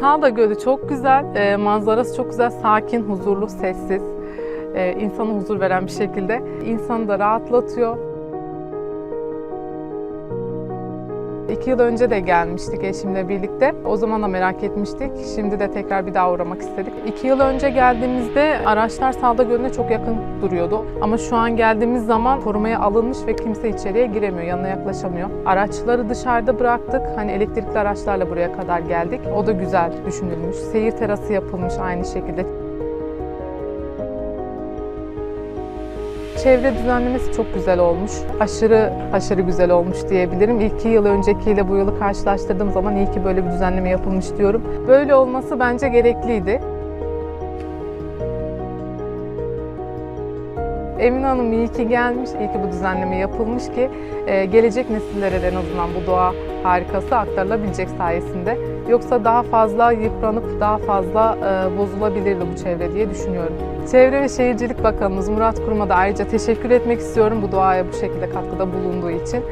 Salda Gölü çok güzel, e, manzarası çok güzel, sakin, huzurlu, sessiz. E, insana huzur veren bir şekilde. İnsanı da rahatlatıyor. İki yıl önce de gelmiştik eşimle birlikte. O zaman da merak etmiştik. Şimdi de tekrar bir daha uğramak istedik. İki yıl önce geldiğimizde araçlar Salda Gölü'ne çok yakın duruyordu. Ama şu an geldiğimiz zaman korumaya alınmış ve kimse içeriye giremiyor, yanına yaklaşamıyor. Araçları dışarıda bıraktık. Hani elektrikli araçlarla buraya kadar geldik. O da güzel düşünülmüş. Seyir terası yapılmış aynı şekilde. Çevre düzenlemesi çok güzel olmuş. Aşırı aşırı güzel olmuş diyebilirim. İlk iki yıl öncekiyle bu yılı karşılaştırdığım zaman iyi ki böyle bir düzenleme yapılmış diyorum. Böyle olması bence gerekliydi. Emine Hanım iyi ki gelmiş, iyi ki bu düzenleme yapılmış ki e, gelecek nesillere de en azından bu doğa harikası aktarılabilecek sayesinde. Yoksa daha fazla yıpranıp daha fazla e, bozulabilirdi bu çevre diye düşünüyorum. Çevre ve Şehircilik Bakanımız Murat Kurum'a da ayrıca teşekkür etmek istiyorum bu doğaya bu şekilde katkıda bulunduğu için.